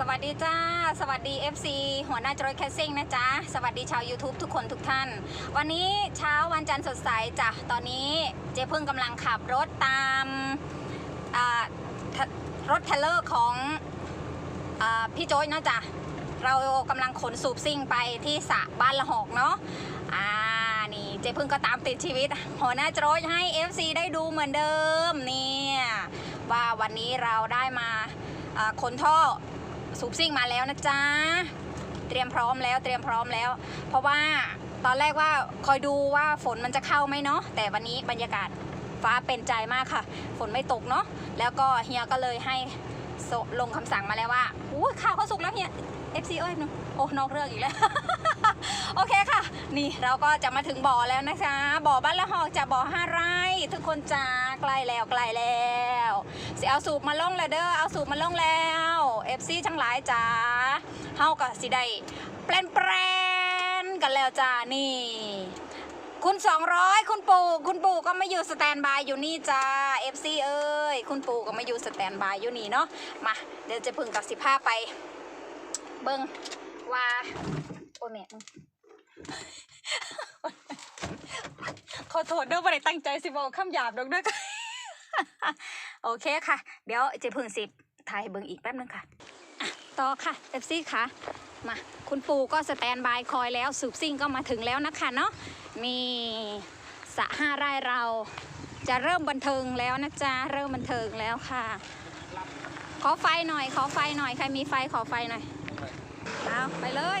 สวัสดีจ้า สวัสดี FC หัวหน้าจรอยแคสซิ่งนะจ๊ะ สวัสดีชาว YouTube ทุกคนทุกท่าน วันนี้เช้าวันจันทร์สดใสจ้ะ ตอนนี้เจ๊พึ่งกำลังขับรถตามารถเทรลเลอร์ของอพี่โจ้ยนะจ๊ะ เรากำลังขนสูบซิ่งไปที่สระบ้านละหอกเนาะอ่านี่เจ๊พึ่งก็ตามติดชีวิต หัวหน้าโจรให้ FC ได้ดูเหมือนเดิมเนี่ยว่าวันนี้เราได้มาขนท่อ สูบซิ่งมาแล้วนะจ๊ะ เตรียมพร้อมแล้วเตรียมพร้อมแล้ว เพราะว่าตอนแรกว่าคอยดูว่าฝนมันจะเข้าไหมเนาะแต่วันนี้บรรยากาศฟ้าเป็นใจมากค่ะ ฝนไม่ตกเนาะแล้วก็เฮียก็เลยให้ ลงคำสั่งมาแล้วว่าอู้ข้าวเขาสุกแล้วเฮีย FC เอ้ยนโอ้นอกเรื่องอีกแล้ว โอเคค่ะ นี่เราก็จะมาถึงบ่อแล้วนะคะ บ่อบ้านละหอกจากบ่อห้าไร่ ทุกคนจ้าใกล้แล้วใกล้แล้วสิเอาสูบมาล่องแล้วเด้อเอาสูบมาล่องแล้วเอฟซีทั้งหลายจ้าเฮากับสิได้แปลนแปลนๆกันแล้วจ้านี่ คุณ 200 คุณปู่คุณปู่ก็ไม่อยู่สแตนบายอยู่นี่จ้า FC เอ้ยคุณปู่ก็ไม่อยู่สแตนบายอยู่นี่เนาะมาเดี๋ยวจะพึ่งกับสิผ้าไป เบิ้งว่าโอ้แม่ขอโทษเด้อบ่ได้ตั้งใจสิบอกคำหยาบดอกเด้อโอเคค่ะ เดี๋ยวเจะพึ่งสิถ่ายเบิ่งอีกแป๊บนึงค่ะต่อค่ะเอฟซี่ค่ะมาคุณปู่ก็สแตนบายคอยแล้วสูบซิ่งก็มาถึงแล้วนะคะเนาะ นี่สะห้าไร่เราจะเริ่มบันเทิงแล้วนะจ๊ะ เริ่มบันเทิงแล้วค่ะ ขอไฟหน่อย ขอไฟหน่อย ใครมีไฟขอไฟหน่อย เอาไปเลย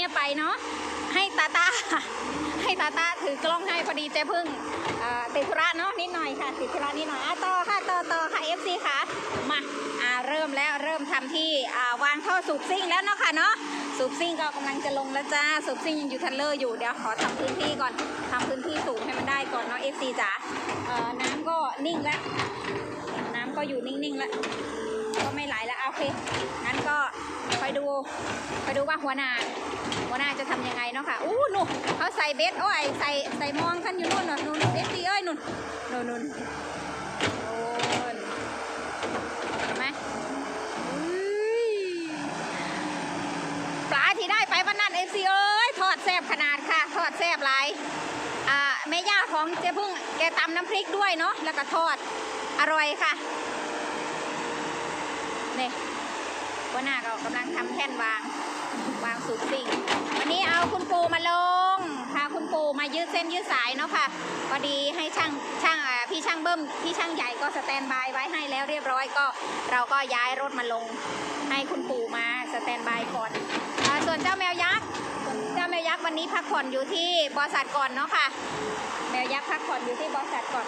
ที่เสียงเงียบไปเนาะให้ตาตาให้ตาตาถือกล้องให้พอดีเจ๊พึ่งติดธุระเนาะนิดหน่อยค่ะติดธุระนิดหน่อยอะต่อค่ะต่อต่อค่ะ FC ค่ะมาอ่าเริ่มแล้วเริ่มทำที่อ่าวางท่อสูบซิ่งแล้วเนาะค่ะเนาะสูบซิ่งก็กำลังจะลงแล้วจ้าสูบซิ่งยังอยู่ทันเลอร์อยู่เดี๋ยวขอทำพื้นที่ก่อนทำพื้นที่สูงให้มันได้ก่อนเนาะ FC จ๋าเอ่อน้ำก็นิ่งแล้วน้ำก็อยู่นิ่งๆแล้ว ก็ไม่ไหลแล้วโอเคงั้นก็คอยดูคอยดูว่าหัวหน้าหัวหน้าจะทำยังไงเนาะค่ะอู้หนูเขาใส่เบสโอ้ยใส่ใส่มองกันอยู่นู่นน่ะนู่นเอฟซีเอ้ยนู่นนู่นนู่นนุนเห็นไหมปลาที่ได้ไปวันนั้นเอฟซีเอ้ยทอดแซ่บขนาดค่ะ ทอดแซ่บหลายอ่าแม่ย่าของเจ๊พึ่งแกตำน้ำพริกด้วยเนาะแล้วก็ทอดอร่อยค่ะ เลยวันหน้าก็กำลังทำแท่นวาง วางสูบสิ่ง วันนี้เอาคุณปูมาลง พาคุณปูมายืดเส้นยืดสายเนาะค่ะ พอดีให้ช่างช่างอ่าพี่ช่างเบิ้มพี่ช่างใหญ่ก็สแตนบายไว้ให้แล้วเรียบร้อยก็ เราก็ย้ายรถมาลง ให้คุณปูมาสแตนบายก่อนอส่วนเจ้าแมวยักษ์ เจ้าแมวยักษ์วันนี้พักผ่อนอยู่ที่บริษัทก่อนเนาะค่ะ แมวยักษ์พักผ่อนอยู่ที่บริษัทก่อน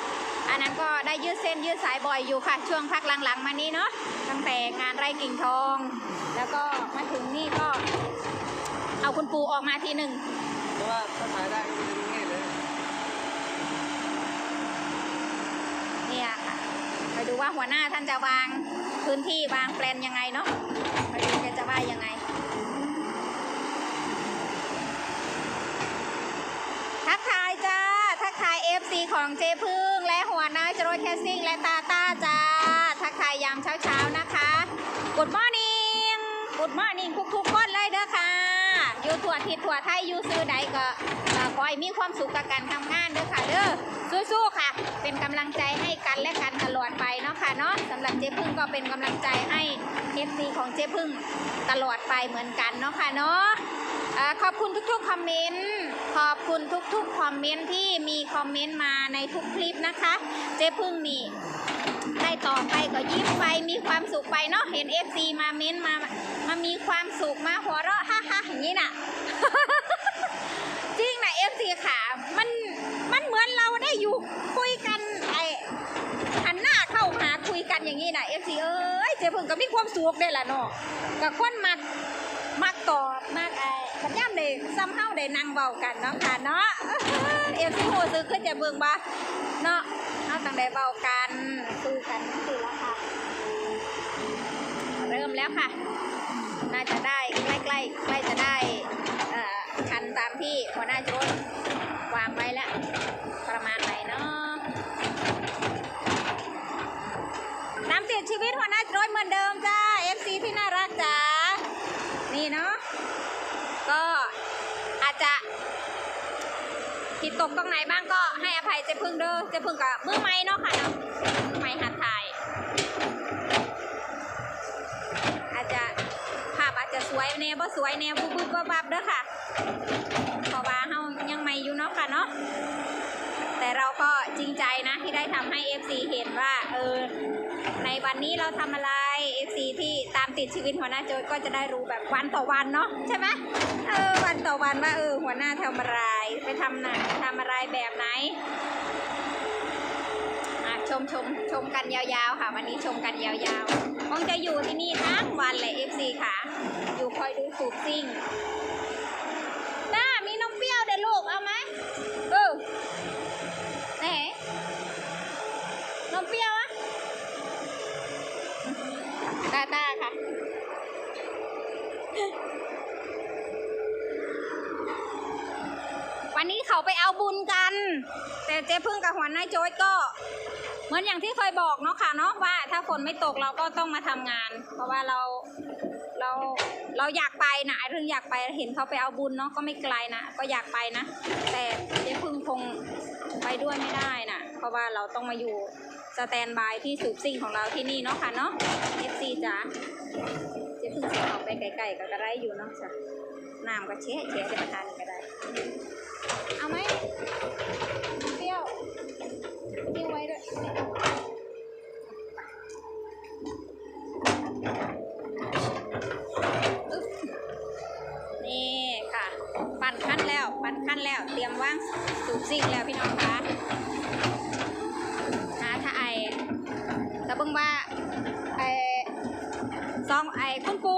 อันนั้นก็ได้ยืดเส้นยืดสายบ่อยอยู่ค่ะ ช่วงพักหลังๆมานี้เนาะ ตั้งแต่งานไร่กิ่งทอง แล้วก็มาถึงนี่ก็ เอาคุณปูออกมาทีหนึ่งแต่ว่าถ้าถ่ายได้ก็จะดูง่ายเลยเนี่ยค่ะไปดูว่าหัวหน้าท่านจะวางพื้นที่วางแปลนยังไงเนาะไปดูแกจะว่ายังไง ทักทายจ้า ทักทาย FC ของเจพึ่ง และ หัวหน้าจรวดแคสซิ่งและตาตาจ้า ทักทายยามเช้าๆนะคะ Good morning Good morning ทุกๆคนเลยเด้อค่ะ อยู่ทั่วทิศทั่วไทยอยู่ซื้อใดก็เอ่อขอให้มีความสุขกับการทำงานเด้อค่ะเด้อสู้ๆค่ะ เป็นกำลังใจให้กันและกันตลอดไปเนาะค่ะเนาะสำหรับเจ๊พึ่งก็เป็นกำลังใจให้ FC ของเจ๊พึ่งตลอดไปเหมือนกันเนาะค่ะเนาะ ขอบคุณทุกๆคอมเมนต์ขอบคุณทุกๆคอมเมนต์ที่มีคอมเมนต์มาในทุกคลิปนะคะ เจ๊พึ่งนี่ได้ต่อไปก็ยิ้มไปมีความสุขไปเนาะเห็น FC มาเม้นต์มามามีความสุขมาหัวเราะฮ่าฮ่าอย่างนี้น่ะจริงนะ FC ค่ะมันมันเหมือนเราได้อยู่คุยกันไอหันหน้าเข้าหาคุยกันอย่างนี้นะ FC เอ้ยเจ๊พึ่งก็มีความสุขได้ละเนาะกับคนมักมักตอบมากไอ้ขันย่ำ ได้ซ้ำเฮาได้นั่งเบากันเนาะค่ะเนาะเอฟซีโหซื้อขึ้นจะเบิ่งบ่เนาะเฮาต้องได้เบากันสู้กันคือแล้วค่ะ เริ่มแล้วค่ะ น่าจะได้ใกล้ๆใกล้จะได้คันตามที่หัวหน้าจุดวางไว้แล้วประมาณไหนเนาะน้ำติดชีวิตหัวหน้าจุดเหมือนเดิมจ้า FC ที่น่า นี่เนาะ ก็อาจจะผิดตกต รงไหนบ้างก็ให้อภัยเจ๊พึ่งเด้อเจ๊พึ่งกับมือไม้เนาะค่ะเนาะมือไม้หัดถ่าย อาจจะภาพอาจจะสวยแน่บ่สวยแน่บุบบุบบับบับเด้อค่ะเพราะว่าเฮายังไม่อยู่เนาะค่ะเนาะแต่เราก็จริงใจนะที่ได้ทำให้ FC เห็นว่าเออในวันนี้เราทำอะไร ที่ตามติดชีวิตหัวหน้าโจยก็จะได้รู้แบบวันต่อวันเนาะใช่ไหมเออวันต่อวันว่าเออหัวหน้าทำอะไรไปทำไหนทำอะไรแบบไหนอะชมชมชมกันยาวๆค่ะ วันนี้ชมกันยาวๆคงจะอยู่ที่นี่ทั้งวันเลย FC ค่ะ อยู่คอยบซิ่ง ไปเอาบุญกัน แต่เจ๊พึ่งกับหัวหน้าโจ๊ยก็ เหมือนอย่างที่เคยบอกเนาะค่ะเนาะว่า ถ้าฝนไม่ตกเราก็ต้องมาทำงาน เพราะว่าเราเราเราอยากไปนะเรื่องอยากไปเห็นเขาไปเอาบุญเนาะก็ไม่ไกลนะก็อยากไปนะ แต่เจ๊พึ่งคงไปด้วยไม่ได้นะเพราะว่าเราต้องมาอยู่สแตนบายที่สูบซิ่งของเราที่นี่เนาะค่ะเนาะ FC จ้าเจ๊พึ่งสิออกไปไกลๆก็กระไรอยู่เนาะจ้ะน้ำก็เชะเชะจะประทานก็ได้ เอาไหมเปรี้ยวทิ้งไว้ด้วยนี่ค่ะ ปั่นขั้นแล้ว ปั่นขั้นแล้ว เตรียมว่างสูบซิ่งแล้วพี่น้องคะหาถ้าไอแต่เบิ่งว่าไอซองไอคุณปู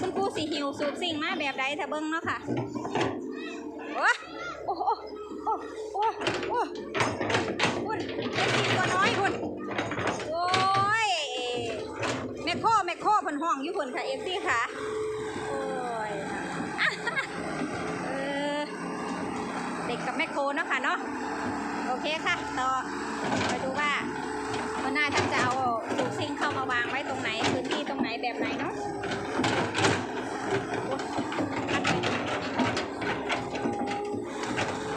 คุณปูสีหิวสูบซิ่งมาแบบใดถ้าเบิ่งเนาะค่ะ อ้โอ้โอ้คุณเป็นสีตัวน้อยคุณโอ้ยแม่โคแม่โคเพิ่นห้องอยู่เพิ่นค่ะเอฟซีค่ะโอ้ยเออเด็กกับแม่โคเนาะค่ะเนาะโอเคค่ะต่อไปดูว่าวันหน้าท่านจะเอาสูบซิงเข้ามาวางไว้ตรงไหนพื้นที่ตรงไหนแบบไหนเนาะโอ้คัดไป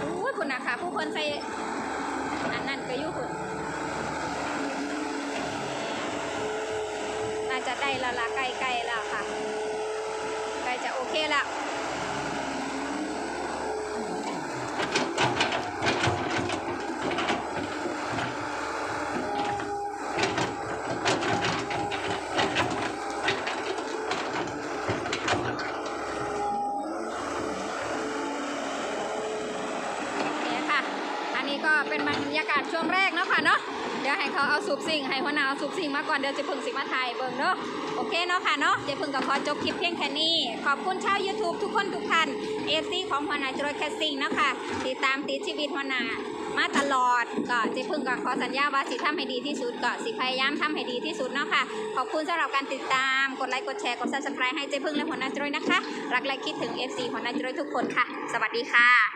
อู้ยคุณนะคะผู้คน ใส่อันนั้นก็อยู่คุณน่าจะได้ละละไกล้ๆแล้วค่ะใกล้จะโอเคแล้วโอเคค่ะ อันนี้ก็เป็นบรรยากาศช่วงแรกเนาะค่ะเนาะ เขาเอาสูบสิ่งให้หัวหน้าเอาสูบสิ่งมาก่อนเดี๋ยวจะพึ่งสิมาถ่ายเบิ่งเนาะโอเคเนาะค่ะเนาะเจะพึ่งกับขอจบคลิปเพียงแค่นี้ ขอบคุณชาว YouTube ทุกคนทุกท่านเอฟซีของหัวหน้าจรวดแคสซิ่งเนาะค่ะติดตามติดชีวิตหัวหน้ามาตลอดก็เจะพึ่งก็ขอสัญญาว่าสิทำให้ดีที่สุดก็สิพยายามทำให้ดีที่สุดเนาะค่ะขอบคุณสำหรับการติดตามกดไลค์กดแชร์กด subscribe ให้เจพึ่งและหัวหน้าจรวดนะคะ รักและคิดถึง FC หัวหน้าจรวดทุกคนค่ะ สวัสดีค่ะ